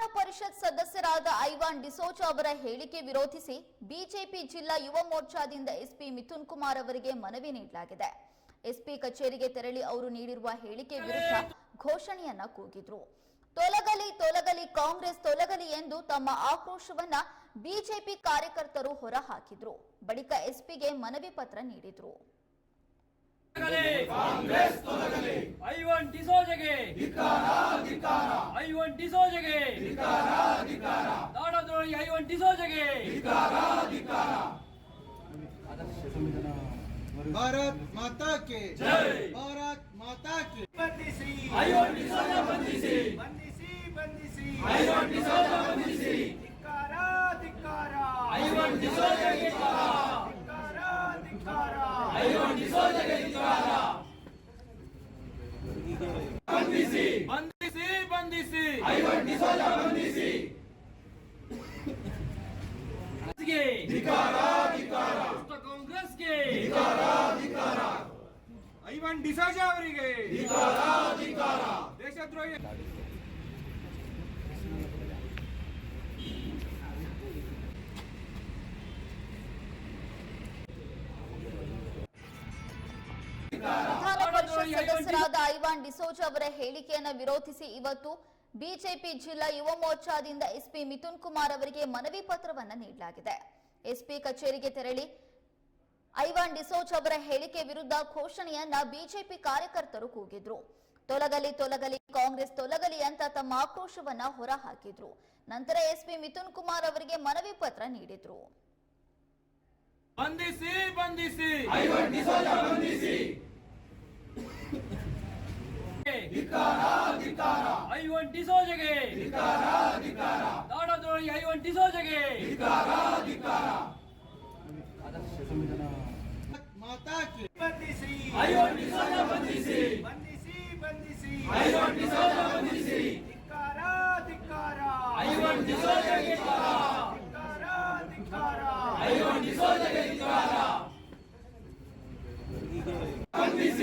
ವಿಧಾನ ಪರಿಷತ್ ಸದಸ್ಯರಾದ ಐವಾನ್ ಡಿಸೋಚ ಅವರ ಹೇಳಿಕೆ ವಿರೋಧಿಸಿ ಬಿಜೆಪಿ ಜಿಲ್ಲಾ ಯುವ ಮೋರ್ಚಾದಿಂದ ಎಸ್ಪಿ ಮಿಥುನ್ ಕುಮಾರ್ ಅವರಿಗೆ ಮನವಿ ನೀಡಲಾಗಿದೆ. ಎಸ್ಪಿ ಕಚೇರಿಗೆ ತೆರಳಿ ಅವರು ನೀಡಿರುವ ಹೇಳಿಕೆ ವಿರುದ್ಧ ಘೋಷಣೆಯನ್ನ ಕೂಗಿದ್ರು. ತೊಲಗಲಿ ತೊಲಗಲಿ ಕಾಂಗ್ರೆಸ್ ತೊಲಗಲಿ ಎಂದು ತಮ್ಮ ಆಕ್ರೋಶವನ್ನ ಬಿಜೆಪಿ ಕಾರ್ಯಕರ್ತರು ಹೊರಹಾಕಿದ್ರು. ಬಳಿಕ ಎಸ್ಪಿಗೆ ಮನವಿ ಪತ್ರ ನೀಡಿದ್ರು. ಕಾಂಗ್ರೆಸ್ ಧಿಕ್ಕಾರ ಐವನ್ ಡಿಸೋಜಗೆ ಐವನ್ ಡಿಸೋಜಗೆ ನಾಡದ್ರೋಹಿ ಐವನ್ ಡಿಸೋಜಗೆ भारत माता के जय। भारत माता की ಬಂಧಿಸಿ ಐವನ್ ಡಿಸೋಜ ಬಂಧಿಸಿ ಬಂಧಿಸಿ ಬಂಧಿಸಿ ಐವನ್ ಡಿಸೋಜ ಬಂಧಿಸಿ ಧಿಕ್ಕಾರ ಧಿಕ್ಕಾರ ಐವನ್ ಡಿಸೋಜಗೆ ಧಿಕ್ಕಾರ ಧಿಕ್ಕಾರ ಐವನ್ ಡಿಸೋಜಗೆ ಧಿಕ್ಕಾರ. ಬಂಧಿಸಿ ಬಂಧಿಸಿ. ಐವನ್ ಡಿಸೋಜ ಬಂಧಿಸಿ ಧಿಕಾರ ಕಾಂಗ್ರೆಸ್ಗೆ. ಐವನ್ ಡಿಸೋಜ ಅವರಿಗೆ. ದೇಶದ್ರೋಹಿ. ಸದಸ್ಯರಾದ ಐವಾನ್ ಡಿಸೋಜ ಅವರ ಹೇಳಿಕೆಯನ್ನು ವಿರೋಧಿಸಿ ಇವತ್ತು ಬಿಜೆಪಿ ಜಿಲ್ಲಾ ಯುವ ಮೋರ್ಚಾದಿಂದ ಎಸ್ಪಿ ಮಿಥುನ್ ಕುಮಾರ್ ಅವರಿಗೆ ಮನವಿ ಪತ್ರವನ್ನು ನೀಡಲಾಗಿದೆ. ಎಸ್ಪಿ ಕಚೇರಿಗೆ ತೆರಳಿ ಐವಾನ್ ಡಿಸೋಜ್ ಅವರ ಹೇಳಿಕೆ ವಿರುದ್ಧ ಘೋಷಣೆಯನ್ನ ಬಿಜೆಪಿ ಕಾರ್ಯಕರ್ತರು ಕೂಗಿದ್ರು. ತೊಲಗಲಿ ತೊಲಗಲಿ ಕಾಂಗ್ರೆಸ್ ತೊಲಗಲಿ ಅಂತ ತಮ್ಮ ಆಕ್ರೋಶವನ್ನ ಹೊರಹಾಕಿದ್ರು. ನಂತರ ಎಸ್ಪಿ ಮಿಥುನ್ ಕುಮಾರ್ ಅವರಿಗೆ ಮನವಿ ಪತ್ರ ನೀಡಿದ್ರು. ಬಂಧಿಸಿ ಬಂಧಿಸಿ. ಐವನ್ ಡಿಸೋಜೆಗೆ ನಾಡದ್ರೋಹಿ ಐವನ್ ಡಿಸೋಜೆಗೆ ಮಾತಾಕಿ. ಬಂಧಿಸಿ ಐವನ್ ಡಿಸೋಜ ಬಂಧಿಸಿ. ಬಂಧಿಸಿ ಬಂಧಿಸಿ. ಐವನ್ ಡಿಸೋಜ ಬಂಧಿಸಿ ಧಿಕ್ಕಾರ. ಧಿಕ್ಕಾರ ಐವನ್ ಡಿಸೋಜ